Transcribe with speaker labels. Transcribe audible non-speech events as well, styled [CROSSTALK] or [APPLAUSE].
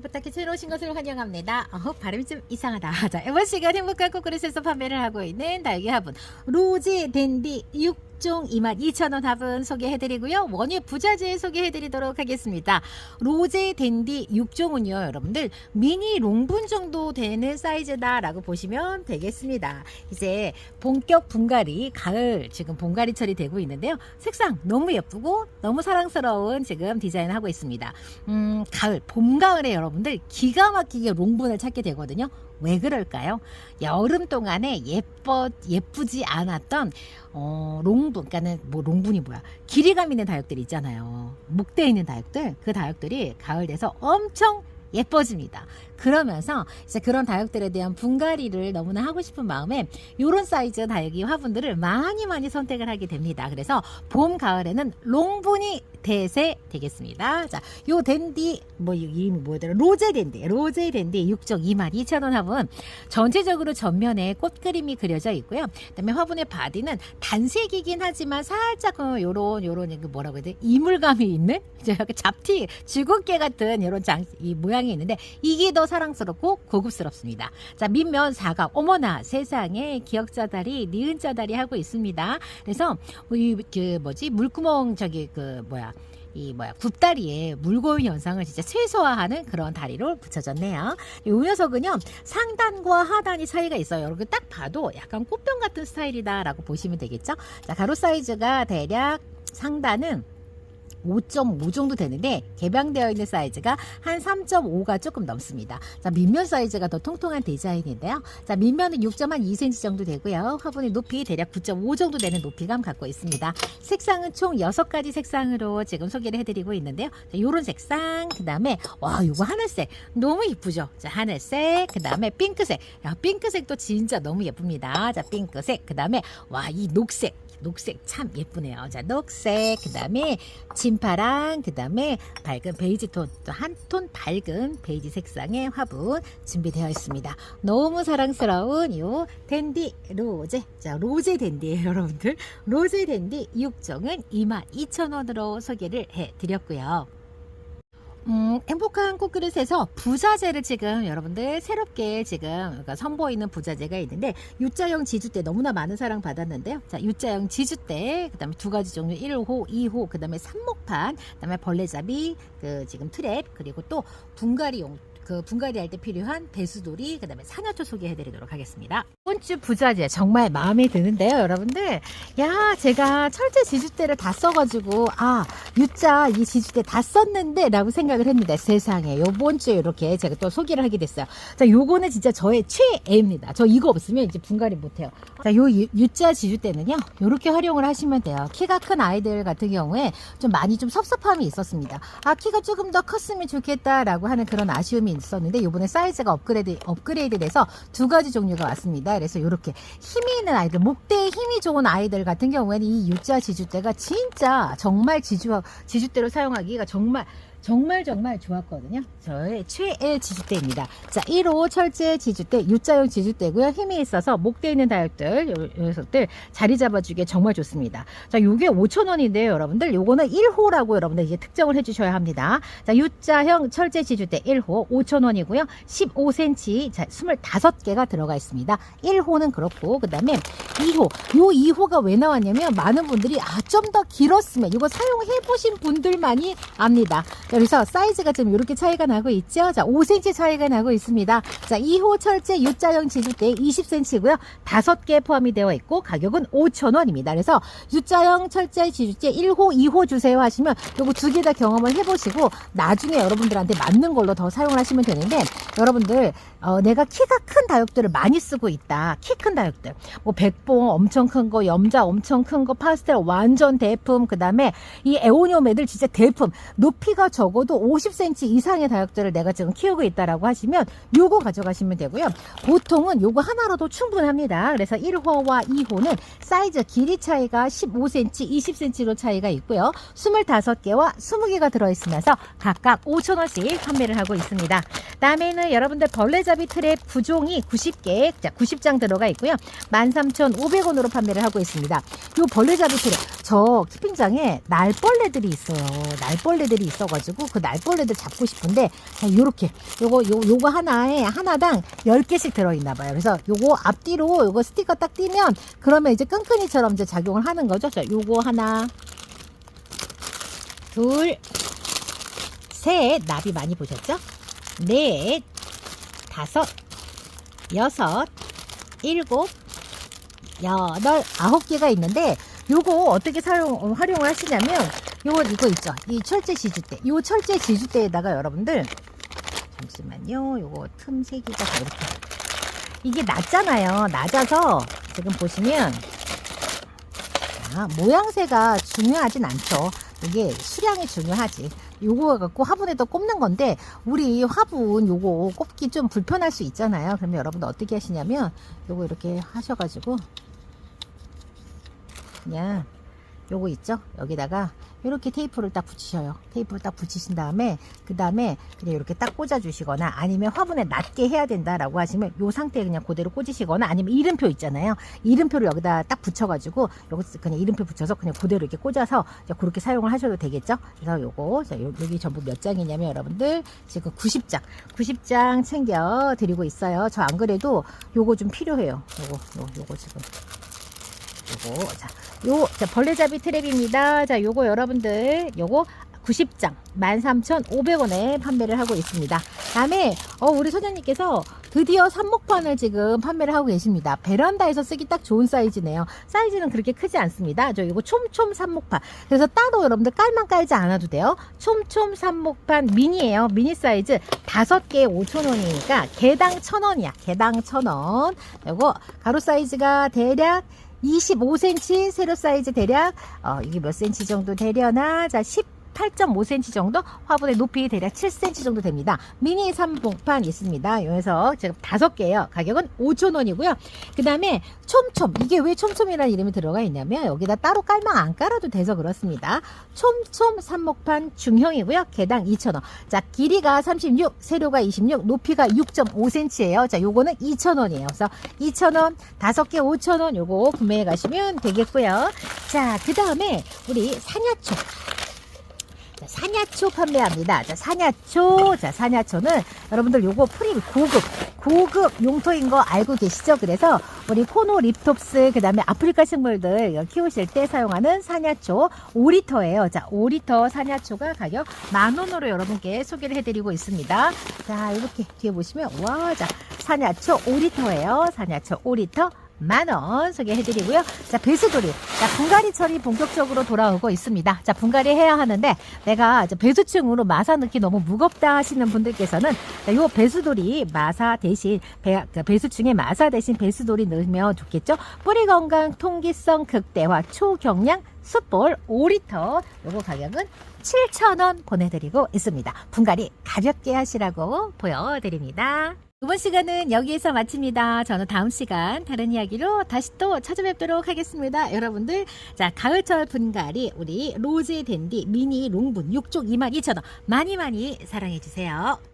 Speaker 1: 부탁해 채널 오신 것을 환영합니다. 어, 발음이 좀 이상하다. [LAUGHS] 자, 이번 시간 행복한 코크릿에서 판매를 하고 있는 달기 화분 로제 댄디 6 종 22,000원 화분 소개해드리고요. 원유 부자재 소개해드리도록 하겠습니다. 로제 댄디 6종은요, 여러분들 미니 롱분 정도 되는 사이즈다라고 보시면 되겠습니다. 이제 본격 분갈이 가을 지금 분갈이철이 되고 있는데요. 색상 너무 예쁘고 너무 사랑스러운 지금 디자인 하고 있습니다. 음, 가을, 봄, 가을에 여러분들 기가 막히게 롱분을 찾게 되거든요. 왜 그럴까요? 여름 동안에 예뻐, 예쁘지 않았던, 어, 롱 분, 그니까는 뭐 롱분이 뭐야. 길이감 있는 다육들 있잖아요. 목대 있는 다육들, 그 다육들이 가을 돼서 엄청 예뻐집니다. 그러면서 이제 그런 다육들에 대한 분갈이를 너무나 하고 싶은 마음에 이런 사이즈 다육이 화분들을 많이 많이 선택을 하게 됩니다. 그래서 봄, 가을에는 롱분이 대세 되겠습니다. 자, 요 댄디 뭐 이름이 뭐더라? 로제 댄디, 로제 댄디 6종 22,000원 화분 전체적으로 전면에 꽃 그림이 그려져 있고요. 그다음에 화분의 바디는 단색이긴 하지만 살짝 어, 요런 요런 그 뭐라고 해야 돼? 이물감이 있는 [LAUGHS] 약간 잡티 쥐곡개 같은 이런 장 이 모양이 있는데 이게 더 사랑스럽고 고급스럽습니다. 자, 밑면 사각. 어머나 세상에 기억자 다리, 니은자 다리 하고 있습니다. 그래서 이 그 뭐지? 물구멍 저기 그 뭐야? 이 뭐야 굽다리에 물고유 현상을 진짜 최소화하는 그런 다리로 붙여졌네요. 이 녀석은요 상단과 하단이 차이가 있어요. 여러분 딱 봐도 약간 꽃병 같은 스타일이다라고 보시면 되겠죠. 자 가로 사이즈가 대략 상단은 5.5 정도 되는데 개방되어 있는 사이즈가 한 3.5가 조금 넘습니다. 자, 밑면 사이즈가 더 통통한 디자인인데요. 자, 밑면은 6.2cm 정도 되고요. 화분의 높이 대략 9.5 정도 되는 높이감 갖고 있습니다. 색상은 총 6가지 색상으로 지금 소개를 해드리고 있는데요. 자, 요런 색상, 그 다음에 와, 요거 하늘색 너무 이쁘죠? 자, 하늘색, 그 다음에 핑크색. 야, 핑크색도 진짜 너무 예쁩니다. 자, 핑크색, 그 다음에 와, 이 녹색. 녹색 참 예쁘네요. 자, 녹색, 그 다음에 진 파랑, 그 다음에 밝은 베이지 톤, 또 한 톤 밝은 베이지 색상의 화분 준비되어 있습니다. 너무 사랑스러운 요 댄디 로제. 자, 로제 댄디예요, [LAUGHS] 여러분들. 로제 댄디 6종은 22,000원으로 소개를 해 드렸고요. 음, 행복한 꽃그릇에서 부자재를 지금 여러분들 새롭게 지금 그러니까 선보이는 부자재가 있는데 U자형 지주대 너무나 많은 사랑 받았는데요. 자, U자형 지주대 그다음에 두 가지 종류 1호, 2호, 그다음에 삼목판, 그다음에 벌레잡이, 그 지금 트랩 그리고 또 분갈이용 그 분갈이 할 때 필요한 배수돌이 그다음에 산화초 소개해 드리도록 하겠습니다. 이번 주 부자재 정말 마음에 드는데요, 여러분들. 야, 제가 철제 지주대를 다 써가지고 아 U자 이 지주대 다 썼는데 라고 생각을 했는데 세상에 요번 주에 이렇게 제가 또 소개를 하게 됐어요. 자, 요거는 진짜 저의 최애입니다. 저 이거 없으면 이제 분갈이 못해요. 자, 요 U- U자 지주대는요, 요렇게 활용을 하시면 돼요. 키가 큰 아이들 같은 경우에 좀 많이 좀 섭섭함이 있었습니다. 아, 키가 조금 더 컸으면 좋겠다 라고 하는 그런 아쉬움이 있었는데 요번에 사이즈가 업그레이드 업그레이드 돼서 두 가지 종류가 왔습니다. 그래서 요렇게 힘이 있는 아이들, 목대에 힘이 좋은 아이들 같은 경우에는 이 U자 지주대가 진짜 정말 지주 지주대로 사용하기가 정말 정말 정말 좋았거든요. 저의 최애 지주대입니다. 자, 1호 철제 지주대, U자형 지주대고요. 힘이 있어서 목대 있는 다육들, 요, 요 녀석들 자리 잡아주기에 정말 좋습니다. 자, 요게 5,000원인데요, 여러분들. 요거는 1호라고 여러분들 이제 특정을 해주셔야 합니다. 자, U자형 철제 지주대 1호 5,000원이고요. 15cm, 자, 25개가 들어가 있습니다. 1호는 그렇고, 그 다음에 2호. 요 2호가 왜 나왔냐면, 많은 분들이, 아, 좀 더 길었으면, 이거 사용해보신 분들만이 압니다. 그래서 사이즈가 좀 이렇게 차이가 나고 있죠. 자, 5cm 차이가 나고 있습니다. 자, 2호 철제 U자형 지주대 20cm고요. 5개 포함이 되어 있고 가격은 5,000원입니다. 그래서 U자형 철제 지주대 1호, 2호 주세요 하시면 요거 두 개 다 경험을 해보시고 나중에 여러분들한테 맞는 걸로 더 사용을 하시면 되는데 여러분들 어, 내가 키가 큰 다육들을 많이 쓰고 있다. 키 큰 다육들. 뭐 백봉 엄청 큰 거, 염자 엄청 큰 거, 파스텔 완전 대품, 그 다음에 이 에오니움 애들 진짜 대품. 높이가 적어도 50cm 이상의 다육들을 내가 지금 키우고 있다라고 하시면 요거 가져가시면 되고요. 보통은 요거 하나로도 충분합니다. 그래서 1호와 2호는 사이즈 길이 차이가 15cm, 20cm로 차이가 있고요. 25개와 20개가 들어있으면서 각각 5,000원씩 판매를 하고 있습니다. 다음에는 여러분들 벌레잡이 트랩 9종이 90개, 자, 90장 들어가 있고요. 13,500원으로 판매를 하고 있습니다. 요 벌레잡이 트랩 저 키핑장에 날벌레들이 있어요. 날벌레들이 있어가지고 그 날벌레들 잡고 싶은데 자, 요렇게 요거 요 요거 하나에 하나당 10개씩 들어있나 봐요. 그래서 요거 앞뒤로 요거 스티커 딱 띄면 그러면 이제 끈끈이처럼 이제 작용을 하는 거죠. 자, 요거 하나 둘 셋 나비 많이 보셨죠? 넷 다섯 여섯 일곱 여덟 아홉 개가 있는데 요거 어떻게 사용 어, 활용을 하시냐면 요거 이거 있죠? 이 철제 지주대 요 철제 지주대에다가 여러분들 잠시만요. 요거 틈세 개가 다 이렇게. 이게 낮잖아요. 낮아서 지금 보시면 자, 모양새가 중요하진 않죠. 이게 수량이 중요하지. 요거 갖고 화분에다 꼽는 건데 우리 화분 요거 꼽기 좀 불편할 수 있잖아요. 그러면 여러분들 어떻게 하시냐면 요거 이렇게 하셔가지고 그냥 요거 있죠? 여기다가 이렇게 테이프를 딱 붙이셔요. 테이프를 딱 붙이신 다음에 그 다음에 그냥 이렇게 딱 꽂아 주시거나 아니면 화분에 낮게 해야 된다라고 하시면 요 상태에 그냥 그대로 꽂으시거나 아니면 이름표 있잖아요. 이름표를 여기다 딱 붙여가지고 요거 그냥 이름표 붙여서 그냥 그대로 이렇게 꽂아서 그렇게 사용을 하셔도 되겠죠? 그래서 요거 자, 요, 여기 전부 몇 장이냐면 여러분들 지금 90장 90장 챙겨 드리고 있어요. 저 안 그래도 요거 좀 필요해요. 요거 요, 요거 지금 요거 자, 요 자, 벌레잡이 트랩입니다. 자, 요거 여러분들 요거 90장 13,500원에 판매를 하고 있습니다. 다음에 어, 우리 소장님께서 드디어 삽목판을 지금 판매를 하고 계십니다. 베란다에서 쓰기 딱 좋은 사이즈네요. 사이즈는 그렇게 크지 않습니다. 저 이거 촘촘 삽목판. 그래서 따로 여러분들 깔만 깔지 않아도 돼요. 촘촘 삽목판 미니예요. 미니 사이즈 5개에 5,000원이니까 개당 1,000원이야. 개당 1,000원. 요거 가로 사이즈가 대략 25cm 세로 사이즈 대략 어, 이게 몇 cm 정도 되려나? 자 18.5cm 정도 화분의 높이 대략 7cm 정도 됩니다. 미니 삼봉판 있습니다. 여기서 지금 다섯 개예요. 가격은 5,000원이고요. 그 다음에 촘촘 이게 왜 촘촘이라는 이름이 들어가 있냐면 여기다 따로 깔망 안 깔아도 돼서 그렇습니다. 촘촘 삼목판 중형이고요. 개당 2,000원. 자 길이가 36, 세로가 26, 높이가 6.5cm예요. 자 요거는 2,000원이에요. 그래서 2,000원, 다섯 개 5,000원 요거 구매해 가시면 되겠고요. 자 그 다음에 우리 사냐초. 자, 사냐초 판매합니다. 자, 사냐초. 자, 사냐초는 여러분들 요거 프리 고급, 고급 용토인 거 알고 계시죠? 그래서 우리 코노 립톱스, 그 다음에 아프리카 식물들 키우실 때 사용하는 사냐초 5리터예요. 자, 5리터 사냐초가 가격 만원으로 여러분께 소개를 해드리고 있습니다. 자, 이렇게 뒤에 보시면, 와, 자, 사냐초 5리터예요. 사냐초 5리터. 만원 소개해드리고요. 자, 배수돌이. 자, 분갈이 처리 본격적으로 돌아오고 있습니다. 자, 분갈이 해야 하는데, 내가 이제 배수층으로 마사 넣기 너무 무겁다 하시는 분들께서는, 자, 요 배수돌이 마사 대신, 배, 그 배수층에 마사 대신 배수돌이 넣으면 좋겠죠? 뿌리 건강, 통기성 극대화, 초경량, 숯볼 5리터. 요거 가격은 7,000원 보내드리고 있습니다. 분갈이 가볍게 하시라고 보여드립니다. 이번 시간은 여기에서 마칩니다. 저는 다음 시간 다른 이야기로 다시 또 찾아뵙도록 하겠습니다. 여러분들, 자, 가을철 분갈이 우리 로제 댄디 미니 롱분 6종 22,000원 많이 많이 사랑해주세요.